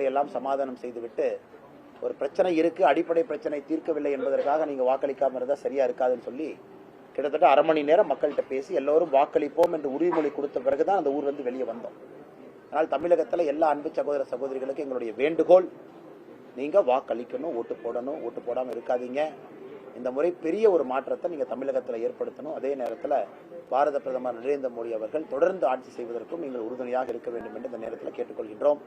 மக்களை எல்லாம் சமாதானம் செய்துவிட்டு ஒரு பிரச்சனை இருக்கு அடிப்படை பிரச்சனை தீர்க்கவில்லை என்பதற்காக நீங்க வாக்களிக்காம இருந்தா சரியா இருக்காதுன்னு சொல்லி கிட்டத்தட்ட அரை மணி நேரம் மக்கள்கிட்ட பேசி எல்லோரும் வாக்களிப்போம் என்று உறுதிமொழி கொடுத்த பிறகுதான் அந்த ஊர்ல இருந்து வெளியே வந்தோம். அதனால் தமிழகத்தில் எல்லா அன்பு சகோதர சகோதரிகளுக்கும் எங்களுடைய வேண்டுகோள் நீங்க வாக்களிக்கணும் ஓட்டு போடணும் ஓட்டு போடாமல் இருக்காதீங்க. இந்த முறை பெரிய ஒரு மாற்றத்தை நீங்க தமிழகத்தில் ஏற்படுத்தணும். அதே நேரத்தில் பாரத பிரதமர் நரேந்திர மோடி அவர்கள் தொடர்ந்து ஆட்சி செய்வதற்கும் நீங்கள் உறுதுணையாக இருக்க வேண்டும் என்று இந்த நேரத்தில் கேட்டுக்கொள்கின்றோம்.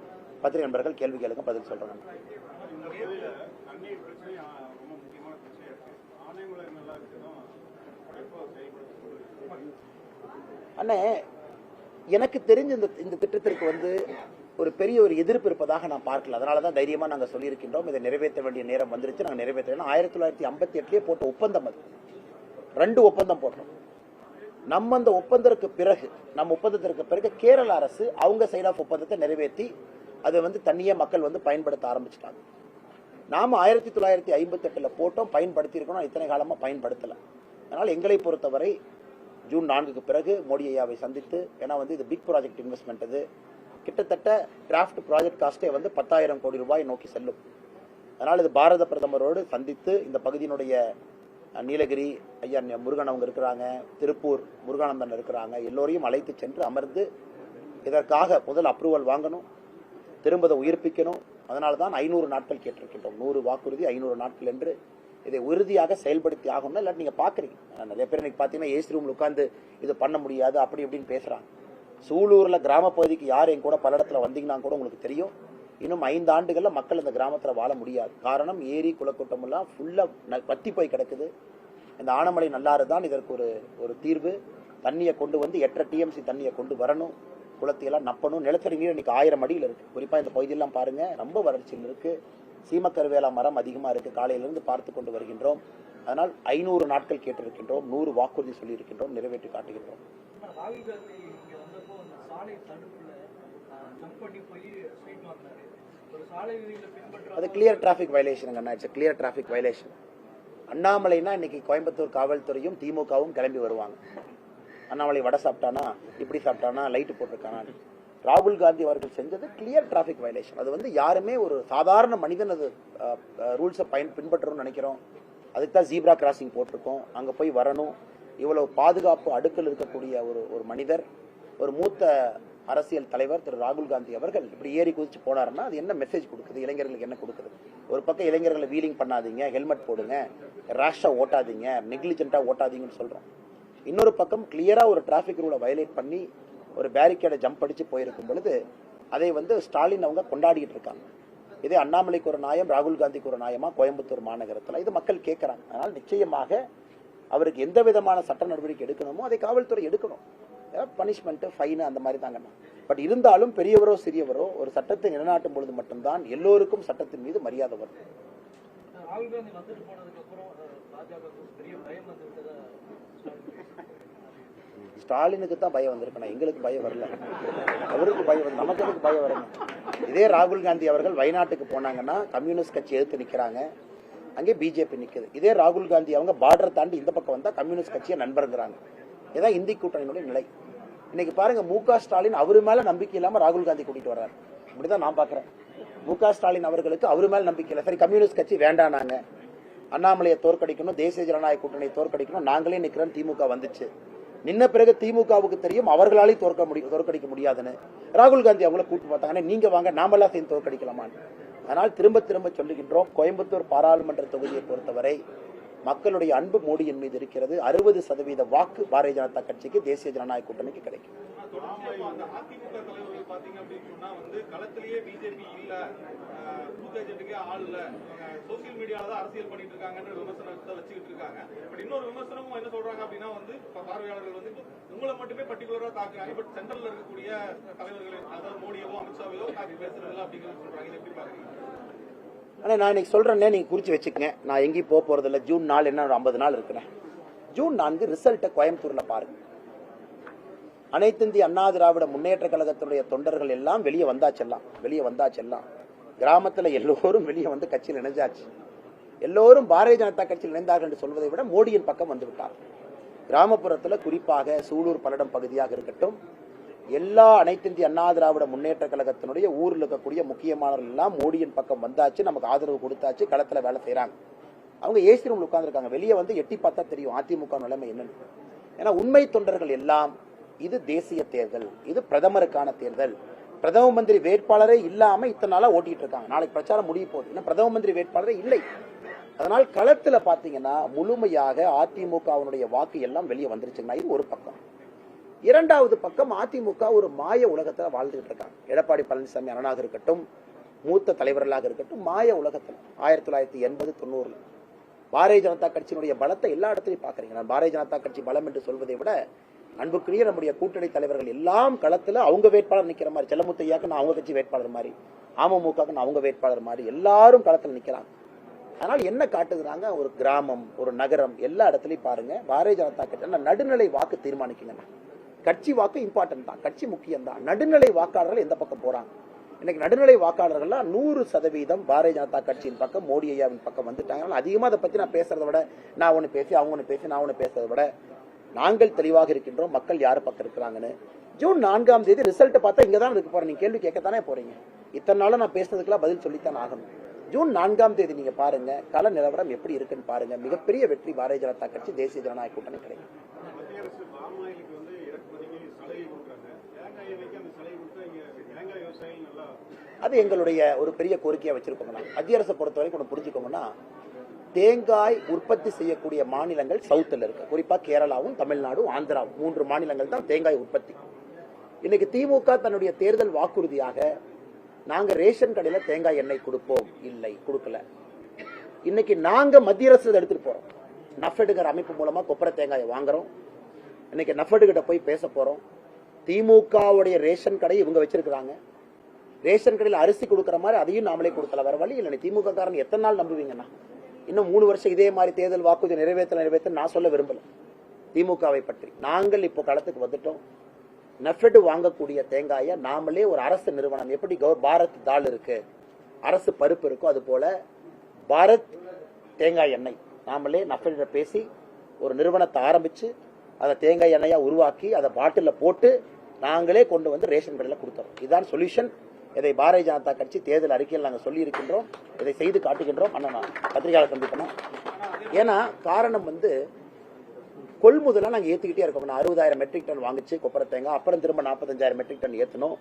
பத்திரிகை நண்பர்கள் கேள்வி கேளுங்க பதில் சொல்றாங்க அண்ணே எனக்கு தெரிஞ்ச இந்த இந்த திட்டத்திற்கு வந்து ஒரு பெரிய ஒரு எதிர்ப்பு இருப்பதாக நான் பார்க்கல. அதனால தான் தைரியமாக நாங்கள் சொல்லியிருக்கின்றோம். இதை நிறைவேற்ற வேண்டிய நேரம் வந்துருச்சு. நாங்கள் நிறைவேற்றணும் ஆயிரத்தி தொள்ளாயிரத்தி ஐம்பத்தி எட்டுலேயே போட்ட ஒப்பந்தம் அது. ரெண்டு ஒப்பந்தம் போட்டோம். நம்ம அந்த ஒப்பந்தத்திற்கு பிறகு நம்ம ஒப்பந்தத்திற்கு பிறகு கேரள அரசு அவங்க சைட் ஆஃப் ஒப்பந்தத்தை நிறைவேற்றி அதை வந்து தண்ணியை மக்கள் வந்து பயன்படுத்த ஆரம்பிச்சிட்டாங்க. நாம் ஆயிரத்தி தொள்ளாயிரத்தி ஐம்பத்தெட்டில் போட்டோம் பயன்படுத்தியிருக்கணும் இத்தனை காலமாக பயன்படுத்தலை. அதனால் எங்களை பொறுத்தவரை ஜூன் நான்குக்கு பிறகு மோடி ஐயாவை சந்தித்து ஏன்னா வந்து இது பிக் ப்ராஜெக்ட் இன்வெஸ்ட்மெண்ட் இது. கிட்டத்தட்ட டிராஃப்ட் ப்ராஜெக்ட் காஸ்டே வந்து பத்தாயிரம் கோடி ரூபாய் நோக்கி செல்லும். அதனால் இது பாரத பிரதமரோடு சந்தித்து இந்த பகுதியினுடைய நீலகிரி ஐயா முருகன் அவங்க இருக்கிறாங்க திருப்பூர் முருகானந்தன் இருக்கிறாங்க எல்லோரையும் அழைத்து சென்று அமர்ந்து இதற்காக முதல் அப்ரூவல் வாங்கணும். திரும்ப அதை உயிர்ப்பிக்கணும். அதனால தான் ஐநூறு நாட்கள் கேட்டிருக்கின்றோம். நூறு வாக்குறுதி ஐநூறு நாட்கள் என்று இதை உறுதியாக செயல்படுத்தி ஆகணும் இல்லாட்டி நீங்கள் பார்க்குறீங்க. நிறைய பேர் இன்னைக்கு பார்த்தீங்கன்னா ஏசி ரூமில் உட்காந்து இது பண்ண முடியாது அப்படி இப்படின்னு பேசுகிறாங்க சூலூரில் கிராம பகுதிக்கு யார் என் கூட பல இடத்துல வந்தீங்கன்னா கூட உங்களுக்கு தெரியும். இன்னும் ஐந்து ஆண்டுகளில் மக்கள் இந்த கிராமத்தில் வாழ முடியாது. காரணம் ஏரி குளக்கூட்டம் எல்லாம் ஃபுல்லா பத்தி போய் கிடக்குது. இந்த ஆனமலை நல்லாறு தான் இதற்கு ஒரு ஒரு தீர்வு. தண்ணியை கொண்டு வந்து எட்டரை டிஎம்சி தண்ணியை கொண்டு வரணும். குளத்தையெல்லாம் நப்பணும். நிலத்தடி நீர் இன்னைக்கு ஆயிரம் அடியில் இருக்கு. குறிப்பாக இந்த பகுதியெல்லாம் பாருங்க ரொம்ப வறட்சியில் இருக்கு. சீமக்கருவேலா மரம் அதிகமாக இருக்கு. காலையிலிருந்து பார்த்து கொண்டு வருகின்றோம். அதனால் ஐநூறு நாட்கள் கேட்டிருக்கின்றோம். நூறு வாக்குறுதி சொல்லியிருக்கின்றோம். நிறைவேற்றி காட்டுகின்றோம். அது கிளியர் டிராஃபிக் வயலேஷன் அண்ணா இட்ஸ் கிளியர் டிராஃபிக் வயலேஷன் அண்ணாமலைனா இன்னைக்கு கோயம்புத்தூர் காவல்துறையும் திமுகவும் கிளம்பி வருவாங்க. அண்ணாமலை வடை சாப்பிட்டானா இப்படி சாப்பிட்டானா லைட்டு போட்டிருக்கானா? ராகுல் காந்தி அவர்கள் செஞ்சது கிளியர் டிராஃபிக் வயலேஷன் அது வந்து யாருமே ஒரு சாதாரண மனிதன் அது ரூல்ஸை பயன் பின்பற்றணும்னு நினைக்கிறோம். அதுக்கு தான் ஜீப்ரா கிராசிங் போட்டிருக்கோம். அங்கே போய் வரணும். இவ்வளவு பாதுகாப்பு அடுக்கல் இருக்கக்கூடிய ஒரு ஒரு மனிதர் ஒரு மூத்த அரசியல் தலைவர் திரு ராகுல் காந்தி அவர்கள் இப்படி ஏறி குதிச்சு போனாருன்னா அது என்ன மெசேஜ் கொடுக்குது? இளைஞர்களுக்கு என்ன கொடுக்குது? ஒரு பக்கம் இளைஞர்களை வீலிங் பண்ணாதீங்க ஹெல்மெட் போடுங்க ரேஷாக ஓட்டாதீங்க நெக்லிஜென்ட்டாக ஓட்டாதீங்கன்னு சொல்கிறோம் இன்னொரு பக்கம் கிளியராக ஒரு டிராஃபிக் ரூலை வயலேட் பண்ணி ஒரு பேரிகேடை ஜம்ப் அடித்து போயிருக்கும் பொழுது அதை வந்து ஸ்டாலின் அவங்க கொண்டாடிட்டு இருக்காங்க. இதே அண்ணாமலைக்கு ஒரு நாயம் ராகுல் காந்திக்கு ஒரு நாயமா கோயம்புத்தூர் மாநகரத்தில்? இது மக்கள் கேட்குறாங்க அதனால் நிச்சயமாக அவருக்கு எந்த விதமான சட்ட நடவடிக்கை எடுக்கணுமோ அதை காவல்துறை எடுக்கணும். பனிஷ்மெண்ட்டு ஃபைனு அந்த மாதிரி தாங்கண்ணா பட் இருந்தாலும் பெரியவரோ சிறியவரோ ஒரு சட்டத்தை நிலநாட்டும் பொழுது மட்டும்தான் எல்லோருக்கும் சட்டத்தின் மீது மரியாதை வரும். ராகுல் காந்தி வந்துட்டு போனதுக்கு அப்புறம் பாஜக பெரிய பயம் வந்து விட்டதா ஸ்டாலினுக்கு தான் பயம் வந்திருக்கணும் எங்களுக்கு பயம் வரல. அவருக்கு பயம் வந்து நமக்கு எதுக்கு பயம் வரணும்? இதே ராகுல் காந்தி அவர்கள் வயநாட்டுக்கு போனாங்கன்னா கம்யூனிஸ்ட் கட்சி எதிர்த்து நிற்கிறாங்க அங்கே பிஜேபி நிற்குது இதே ராகுல் காந்தி அவங்க பார்டர் தாண்டி இந்த பக்கம் வந்தால் கம்யூனிஸ்ட் கட்சியை நண்பருங்கிறாங்க. இதான் இந்தி கூட்டணியினுடைய நிலை. இன்னைக்கு பாருங்க மு க ஸ்டாலின் அவரு மேல நம்பிக்கை இல்லாம ராகுல் காந்தி கூட்டிட்டு வர்றாரு. இப்படிதான் நான் பாக்குறேன். மு க ஸ்டாலின் அவர்களுக்கு அவரு மேல நம்பிக்கை இல்லை. சரி கம்யூனிஸ்ட் கட்சி வேண்டாம் நாங்க. அண்ணாமலையை தோற்கடிக்கணும் தேசிய ஜனநாயக கூட்டணியை தோற்கடிக்கணும். நாங்களே நிக்கிறோம் திமுக வந்துச்சு. நின்ன பிறகு திமுகவுக்கு தெரியும் அவர்களாலே தோற்க முடியும் தோற்கடிக்க முடியாதுன்னு. ராகுல் காந்தி அவங்கள கூட்டு பார்த்தாங்க நீங்க வாங்க நாமெல்லாம் சேர்ந்து தோற்கடிக்கலாமான்னு. அதனால் திரும்ப திரும்ப சொல்லுகின்றோம் கோயம்புத்தூர் பாராளுமன்ற தொகுதியை பொறுத்தவரை மக்களுடைய அன்பு மோடியின் மீது இருக்கிறது. அறுபது சதவீத வாக்கு பாரதிய ஜனதா கட்சிக்கு தேசிய ஜனநாயக கூட்டணிக்கு கிடைக்கும். பாத்தீங்க அப்படின்னு சொன்னா வந்து களத்திலேயே பிஜேபி இல்ல பூத் ஏஜென்ட்டுக்கே ஆள் இல்ல. சோசியல் மீடியால தான் அரசியல் பண்ணிட்டு இருக்காங்கன்னு விமர்சனத்தை வச்சுக்கிட்டு இருக்காங்க. பட் இன்னொரு விமர்சனமும் என்ன சொல்றாங்க அப்படின்னா வந்து பார்வையாளர்கள் வந்து உங்களை மட்டுமே பர்டிகுலரா தாக்குறாங்க. பட் சென்ட்ரல்ல இருக்கக்கூடிய தலைவர்களை அதாவது மோடியவோ அமித்ஷாவையோ தாக்கி பேசுறதில்ல அப்படிங்கிறது சொல்றாங்க. இதை எப்படி பாக்குறீங்க? ஆனால் நான் இன்னைக்கு சொல்கிறேன்னே நீங்க குறிச்சு வச்சுக்கங்க. நான் எங்கேயும் போக போகிறதில்ல ஜூன் நாலு என்ன ஒரு ஐம்பது நாள் இருக்கிறேன். ஜூன் நான்கு ரிசல்ட்டை கோயம்புத்தூர்ல பாருங்க. அனைத்திந்திய அண்ணா திராவிட முன்னேற்ற கழகத்தினுடைய தொண்டர்கள் எல்லாம் வெளியே வந்தாச்செல்லாம் வெளியே வந்தாச்செல்லாம் கிராமத்தில் எல்லோரும் வெளியே வந்து கட்சியில் இணைஞ்சாச்சு. எல்லோரும் பாரதிய ஜனதா கட்சியில் இணைந்தார்கள் என்று சொல்வதை விட மோடியின் பக்கம் வந்து விட்டார். குறிப்பாக சூலூர் பல்லடம் பகுதியாக இருக்கட்டும் எல்லா அனைத்திந்திய அண்ணா திராவிட முன்னேற்ற கழகத்தினுடைய ஊரில் இருக்கக்கூடிய முக்கியமானவர்கள் எல்லாம் மோடியின் பக்கம் வந்தாச்சு நமக்கு ஆதரவு கொடுத்தாச்சு களத்தில் வேலை செய்கிறாங்க அவங்க ஏசி ரூம்ல உட்காந்துருக்காங்க வெளியே வந்து எட்டி பார்த்தா தெரியும் அதிமுக நிலைமை என்னன்னு. ஏன்னா உண்மை தொண்டர்கள் எல்லாம் இது தேசிய தேர்தல் இது பிரதமருக்கான தேர்தல். பிரதம மந்திரி வேட்பாளரே இல்லாம இத்தனை நாளா ஓட்டிட்டு இருக்காங்க. நாளைக்கு பிரச்சாரம் முடிய போகுது. ஏன்னா பிரதம மந்திரி வேட்பாளரே இல்லை. அதனால் களத்துல பாத்தீங்கன்னா முழுமையாக அதிமுகவினுடைய வாக்கு எல்லாம் வெளியே வந்துருச்சுங்கன்னா இது ஒரு பக்கம். இரண்டாவது பக்கம் அதிமுக ஒரு மாய உலகத்துல வாழ்ந்துகிட்டு இருக்காங்க. எடப்பாடி பழனிசாமி அண்ணனாக இருக்கட்டும் மூத்த தலைவர்களாக இருக்கட்டும் மாய உலகத்தில். ஆயிரத்தி தொள்ளாயிரத்தி எண்பது தொண்ணூறுல. பாரதிய ஜனதா கட்சியினுடைய பலத்தை எல்லா இடத்துலையும் பாக்குறீங்க நான் பாரதிய ஜனதா கட்சி பலம் என்று சொல்வதை விட அன்புக்குரிய நம்முடைய கூட்டணி தலைவர்கள் எல்லாம் களத்துல அவங்க வேட்பாளர் நிக்கிற மாதிரி செல்லமுத்தையாக்கு நான் அவங்க கட்சி வேட்பாளர் மாதிரி அமமுகக்கு நான் அவங்க வேட்பாளர் மாதிரி எல்லாரும் களத்துல நிக்கிறாங்க. அதனால் என்ன காட்டுகிறாங்க? ஒரு கிராமம் ஒரு நகரம் எல்லா இடத்துலையும் பாருங்க பாரதிய ஜனதா கட்சி நடுநிலை வாக்கு தீர்மானிக்குங்க கட்சி வாக்கு இம்பார்ட்டன்ட் தான் கட்சி முக்கியம் தான். நடுநிலை வாக்காளர்கள் எந்த பக்கம் போறாங்க? இன்னைக்கு நடுநிலை வாக்காளர்கள்லாம் நூறு சதவீதம் பாரதிய ஜனதா கட்சியின் பக்கம் மோடி ஐயாவின் பக்கம் வந்துட்டாங்க. அதனால அதிகமா அதை பத்தி நான் பேசுறதை விட நான் ஒன்று பேசி அவங்க ஒன்று பேசி நான் ஒன்று பேசுறதை விட நாங்கள் தெளிவாக இருக்கின்றோம் மக்கள் யார் பக்கம் இருக்கிறாங்கன்னு. ஜூன் நான்காம் தேதி ரிசல்ட் பார்த்தா இங்க தான் இருக்க போறேன். நீங்க கேள்வி கேட்கத்தானே போறீங்க. இத்தனை நாளும் நான் பேசுனதுக்கெல்லாம் பதில் சொல்லித்தான் ஆகணும். ஜூன் நான்காம் தேதி நீங்க பாருங்க கள நிலவரம் எப்படி இருக்குன்னு பாருங்க. மிகப்பெரிய வெற்றி பாரதிய ஜனதா கட்சி தேசிய ஜனநாயக கூட்டணி கிடைக்கும் மத்திய அரசு பாமாயிலுக்கு வந்து இறக்குமதிக்கு சலுகை கொடுக்குறாங்க தேங்காய் எண்ணெய்க்கு அந்த சலுகை கொடுத்தா இங்க தேங்காய் விவசாயிகள் நல்லா அது எங்களுடைய ஒரு பெரிய கோரிக்கையாக வச்சிருக்கோங்க மத்திய அரசை பொறுத்த வரைக்கும் ஒன்று புரிஞ்சுக்கோங்கன்னா தேங்காய் உற்பத்தி செய்யக்கூடிய மாநிலங்கள் சவுத்தில் இருக்கு. குறிப்பாக கேரளாவும் தமிழ்நாடும் ஆந்திராவும். மூன்று மாநிலங்கள் தான் தேங்காய் உற்பத்தி. இன்னைக்கு திமுக தன்னுடைய தேர்தல் வாக்குறுதியாக நாங்கள் ரேஷன் கடையில் தேங்காய் எண்ணெய் கொடுப்போம். இல்லை கொடுக்கல. இன்னைக்கு நாங்கள் மத்திய அரசு எடுத்துகிட்டு போகிறோம் நஃபெடுங்கிற அமைப்பு மூலமாக கொப்பரை தேங்காயை வாங்குறோம். இன்னைக்கு நஃபெடுகிட்ட போய் பேச போகிறோம் திமுகவுடைய ரேஷன் கடை இவங்க வச்சிருக்கிறாங்க. ரேஷன் கடையில் அரிசி கொடுக்குற மாதிரி அதையும் நாமளே கொடுக்கல. வேற வழி இல்லை. திமுக காரன் எத்தனை நாள் நம்புவீங்கண்ணா? இன்னும் மூணு வருஷம் இதே மாதிரி தேர்தல் வாக்குறுதி நிறைவேற்ற நிறைவேற்ற நான் சொல்ல விரும்பல. திமுகவை பற்றி. நாங்கள் இப்போ களத்துக்கு வந்துட்டோம். நெஃபெட் வாங்கக்கூடிய தேங்காயை நாமளே ஒரு அரசு நிறுவனம் எப்படி கவர் பாரத் தால் இருக்கு அரசு பருப்பு இருக்கோ அது போல பாரத் தேங்காய் எண்ணெய். நாமளே நஃபெட பேசி ஒரு நிறுவனத்தை ஆரம்பித்து அதை தேங்காய் எண்ணெயாக உருவாக்கி அதை பாட்டிலில் போட்டு நாங்களே கொண்டு வந்து ரேஷன் கடையில் கொடுத்துறோம். இதுதான் சொல்யூஷன். இதை பாரதிய ஜனதா கட்சி தேர்தல் அறிக்கையில் நாங்கள் சொல்லியிருக்கின்றோம் இதை செய்து காட்டுகின்றோம். அண்ணா நான் பத்திரிகையாளர் சந்திக்கணும் ஏன்னா காரணம் வந்து கொள்முதலாக நாங்கள் ஏற்றுக்கிட்டே இருக்கோம். நான் அறுபதாயிரம் மெட்ரிக் டன் வாங்கிச்சு கொப்பரை தேங்காய் அப்புறம் திரும்ப நாற்பத்தஞ்சாயிரம் மெட்ரிக் டன் ஏற்றணும்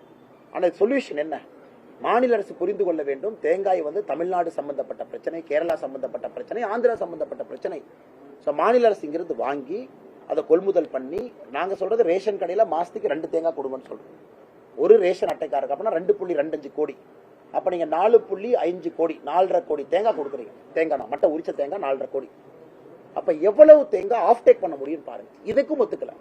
ஆனால் சொல்யூஷன் என்ன? மாநில அரசு புரிந்து கொள்ள வேண்டும். தேங்காய் வந்து தமிழ்நாடு சம்பந்தப்பட்ட பிரச்சனை கேரளா சம்பந்தப்பட்ட பிரச்சனை ஆந்திரா சம்பந்தப்பட்ட பிரச்சனை. ஸோ மாநில அரசு இங்கிருந்து வாங்கி அதை கொள்முதல் பண்ணி நாங்கள் சொல்றது ரேஷன் கடையில் மாசத்துக்கு ரெண்டு தேங்காய் கொடுங்கன்னு சொல்றோம். ஒரு ரேஷன் அட்டைக்காரருக்கு அப்படின்னா ரெண்டு புள்ளி ரெண்டு அஞ்சு கோடி. அப்போ நீங்கள் நாலு புள்ளி அஞ்சு கோடி நாலரை கோடி தேங்காய் கொடுக்குறீங்க. தேங்காய் மட்டை உரிச்ச தேங்காய் நாலரை கோடி. அப்போ எவ்வளவு தேங்காய் ஆஃப் டேக் பண்ண முடியும் பாருங்க. இதுக்கும் ஒத்துக்கல.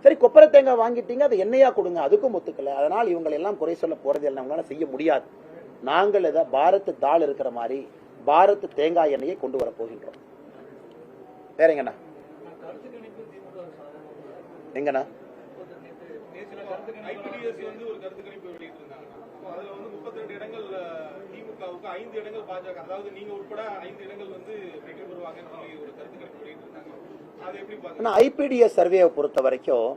சரி கொப்பரை தேங்காய் வாங்கிட்டீங்க அதை எண்ணெயா கொடுங்க அதுக்கும் ஒத்துக்கல. அதனால் இவங்களை எல்லாம் குறை சொல்ல போறது எல்லாம் அவங்களால செய்ய முடியாது. நாங்கள் இதை பாரத் தாள் இருக்கிற மாதிரி பாரத் தேங்காய் எண்ணெயை கொண்டு வர போகின்றோம். வேறங்கண்ணா? எங்கண்ணா கருத்து கணிப்பு திமுக சாதகம் எங்கண்ணா நேற்று கருத்து கணிப்பு ஐபிடிஎஸ் வந்து ஒரு கருத்து கணிப்பு வெளியிட்டிருந்தாங்க. அப்போ அதுல வந்து 32 இடங்கள் அஹ், திமுகவுக்கு ஐந்து இடங்கள் பாஜக அதாவது நீங்க உட்பட ஐந்து இடங்கள் வந்து வெற்றி ஒரு கருத்து கணிப்பு வெளியிட்டிருந்தாங்க. அதை எப்படி ஐபிடிஎஸ் சர்வேவை பொறுத்த வரைக்கும்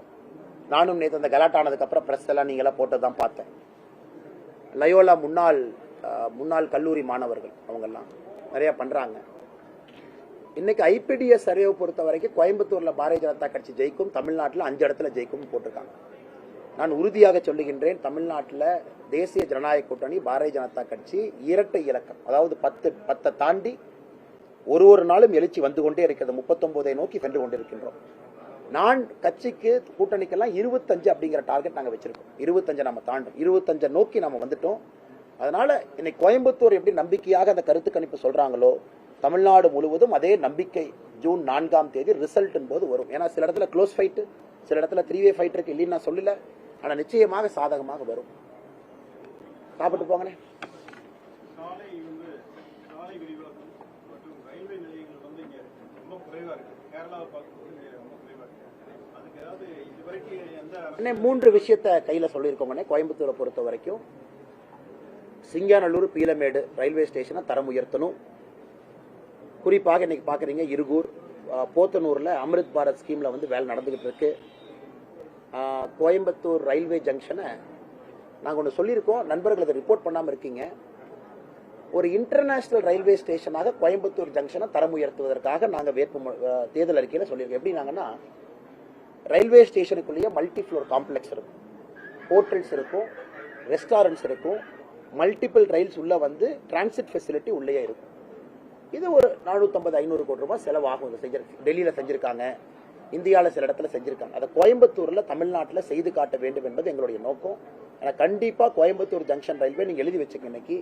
நானும் நேற்று அந்த கலாட்டானதுக்கு அப்புறம் பிரஸ் எல்லாம் நீங்களாம் போட்டு தான் பார்த்தேன். லயோலா முன்னாள் முன்னாள் கல்லூரி மாணவர்கள் அவங்கெல்லாம் நிறைய பண்றாங்க. இன்னைக்கு ஐபிடிஎஸ் சர்வேவை பொறுத்த வரைக்கும் கோயம்புத்தூர்ல பாரதிய ஜனதா கட்சி ஜெயிக்கும் தமிழ்நாட்டில் அஞ்சு இடத்துல ஜெயிக்கும் போட்டிருக்காங்க. நான் உறுதியாக சொல்லுகின்றேன் தமிழ்நாட்டில் தேசிய ஜனநாயக கூட்டணி பாரதிய ஜனதா கட்சி இரட்டை இலக்கம். அதாவது பத்து பத்தை தாண்டி ஒரு ஒரு நாளும் எழுச்சி வந்து கொண்டே இருக்கிறது. முப்பத்தொன்பதை நோக்கி சென்று கொண்டிருக்கின்றோம். நான் கட்சிக்கு கூட்டணிக்கெல்லாம் இருபத்தஞ்சு அப்படிங்கிற டார்கெட் நாங்கள் வச்சிருக்கோம். இருபத்தஞ்சை நம்ம தாண்டும். இருபத்தஞ்சை நோக்கி நம்ம வந்துட்டோம். அதனால இன்னைக்கு கோயம்புத்தூர் எப்படி நம்பிக்கையாக அந்த கருத்து கணிப்பு சொல்றாங்களோ தமிழ்நாடு முழுவதும் அதே நம்பிக்கை ஜூன் நான்காம் தேதி ரிசல்ட் போது வரும். ஏன்னா சில இடத்துல க்ளோஸ் ஃபைட்டு சில இடத்துல த்ரீ வே ஃபைட் இருக்கு. இல்லைன்னு நான் சொல்லல. ஆனா நிச்சயமாக சாதகமாக வரும். சாப்பிட்டு போங்கண்ணே. மூன்று விஷயத்த கையில சொல்லியிருக்கோங்கண்ணே. கோயம்புத்தூரை பொறுத்த வரைக்கும் சிங்காநல்லூர் பீலமேடு ரயில்வே ஸ்டேஷனை தரம் உயர்த்தணும். குறிப்பாக இன்னைக்கு பாக்குறீங்க இருகூர் போத்தனூர்ல அமிர்த் பாரத் ஸ்கீம்ல வந்து வேலை நடந்துகிட்டு இருக்கு. ஆஹ், கோயம்புத்தூர் ரயில்வே ஜங்ஷனை நாங்கள் ஒன்று சொல்லியிருக்கோம். நண்பர்கள் அதை ரிப்போர்ட் பண்ணாமல் இருக்கீங்க. ஒரு இன்டர்நேஷனல் ரயில்வே ஸ்டேஷனாக கோயம்புத்தூர் ஜங்ஷனை தரம் உயர்த்துவதற்காக நாங்கள் வேட்பு தேர்தல் அறிக்கையில் சொல்லியிருக்கோம். எப்படினாங்கன்னா ரயில்வே ஸ்டேஷனுக்குள்ளேயே மல்டி ஃப்ளோர் காம்ப்ளெக்ஸ் இருக்கும். ஹோட்டல்ஸ் இருக்கும் ரெஸ்டாரண்ட்ஸ் இருக்கும் மல்டிபிள் ரயில்ஸ் உள்ளே வந்து டிரான்சிட் ஃபெசிலிட்டி உள்ளேயே இருக்கும். இது ஒரு நானூற்றம்பது ஐநூறு கோடி ரூபாய் செலவாகும் இதை செஞ்சிருக்கு டெல்லியில் செஞ்சுருக்காங்க. இந்தியாவில் சில இடத்துல செஞ்சிருக்காங்க. அதை கோயம்புத்தூரில் தமிழ்நாட்டில் செய்து காட்ட வேண்டும் என்பது எங்களுடைய நோக்கம். ஆனால் கண்டிப்பாக கோயம்புத்தூர் ஜங்ஷன் ரயில்வே நீங்கள் எழுதி வச்சுக்க இன்னைக்கு.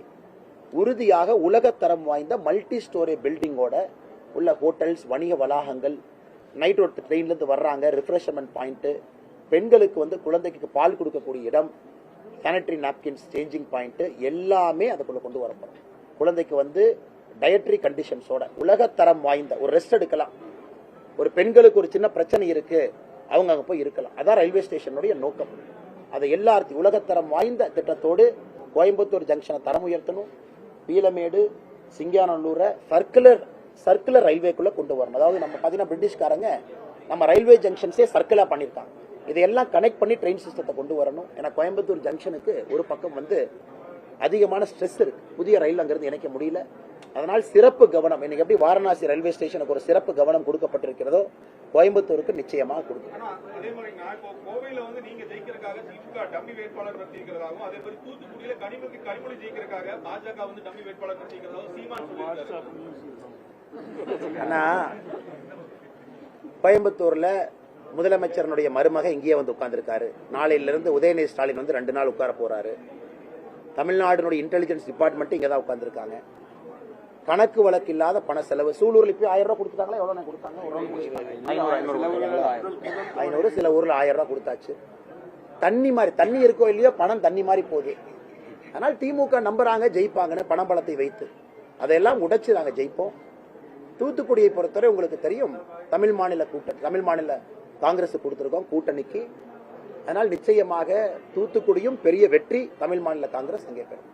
உறுதியாக உலகத்தரம் வாய்ந்த மல்டி ஸ்டோரி பில்டிங்கோட உள்ள ஹோட்டல்ஸ் வணிக வளாகங்கள் நைட் ஒரு ட்ரெயின்லேருந்து வர்றாங்க ரிஃப்ரெஷ்மெண்ட் பாயிண்ட்டு பெண்களுக்கு வந்து குழந்தைக்கு பால் கொடுக்கக்கூடிய இடம் சானிட்டரி நாப்கின்ஸ் சேஞ்சிங் பாயிண்ட்டு எல்லாமே அதுக்குள்ளே கொண்டு வரப்படும். குழந்தைக்கு வந்து டயட்ரி கண்டிஷன்ஸோட உலகத்தரம் வாய்ந்த ஒரு ரெஸ்ட் எடுக்கலாம். ஒரு பெண்களுக்கு ஒரு சின்ன பிரச்சனை இருக்கு அவங்க அங்கே போய் இருக்கலாம். அதான் ரயில்வே ஸ்டேஷனுடைய நோக்கம். அதை எல்லாத்தையும் உலகத்தரம் வாய்ந்த திட்டத்தோடு கோயம்புத்தூர் ஜங்ஷனை தரம் உயர்த்தணும். பீலமேடு சிங்கியானல்லூரை சர்க்குலர் சர்க்குலர் ரயில்வேக்குள்ளே கொண்டு வரணும். அதாவது நம்ம பார்த்தீங்கன்னா பிரிட்டிஷ்காரங்க நம்ம ரயில்வே ஜங்ஷன்ஸே சர்க்கிளா பண்ணியிருக்காங்க. இதையெல்லாம் கனெக்ட் பண்ணி ட்ரெயின் சிஸ்டத்தை கொண்டு வரணும். ஏன்னா கோயம்புத்தூர் ஜங்ஷனுக்கு ஒரு பக்கம் வந்து அதிகமான ஸ்ட்ரெஸ் இருக்குது புதிய ரயில் அங்கேருந்து இணைக்க முடியல. அதனால் சிறப்பு கவனம். இன்னைக்கு எப்படி வாரணாசி ரயில்வே ஸ்டேஷனுக்கு ஒரு சிறப்பு கவனம் கொடுக்கப்பட்டிருக்கிறதோ கோயம்புத்தூருக்கு நிச்சயமாக கொடுக்கும். ஆனா கோயம்புத்தூர்ல முதலமைச்சரனுடைய மருமக இங்கேயே வந்து உட்கார்ந்திருக்காரு. நாளையில இருந்து உதயநிதி ஸ்டாலின் வந்து ரெண்டு நாள் உட்கார போறாரு. தமிழ்நாடுனுடைய இன்டெலிஜென்ஸ் டிபார்ட்மெண்ட் இங்க தான் உட்கார்ந்திருக்காங்க. கணக்கு வழக்கு இல்லாத பண செலவு. சூலூர்ல இப்ப ஆயிரம் ரூபாய் கொடுத்துட்டாங்களா? கொடுத்தாங்க? கொடுத்தாங்க. ஐநூறு சில ஊர்ல ஆயிரம் ரூபாய் கொடுத்தாச்சு. தண்ணி மாதிரி தண்ணி இருக்கோ இல்லையோ பணம் தண்ணி மாதிரி போகுது. அதனால் திமுக நம்புறாங்க ஜெயிப்பாங்கன்னு பண பலத்தை வைத்து. அதையெல்லாம் உடைச்சு நாங்க ஜெயிப்போம். தூத்துக்குடியை பொறுத்தவரை உங்களுக்கு தெரியும் தமிழ் மாநில கூட்டணி தமிழ் மாநில காங்கிரஸ் கொடுத்திருக்கோம் கூட்டணிக்கு. அதனால் நிச்சயமாக தூத்துக்குடியும் பெரிய வெற்றி தமிழ் மாநில காங்கிரஸ் அங்கே பெறும்.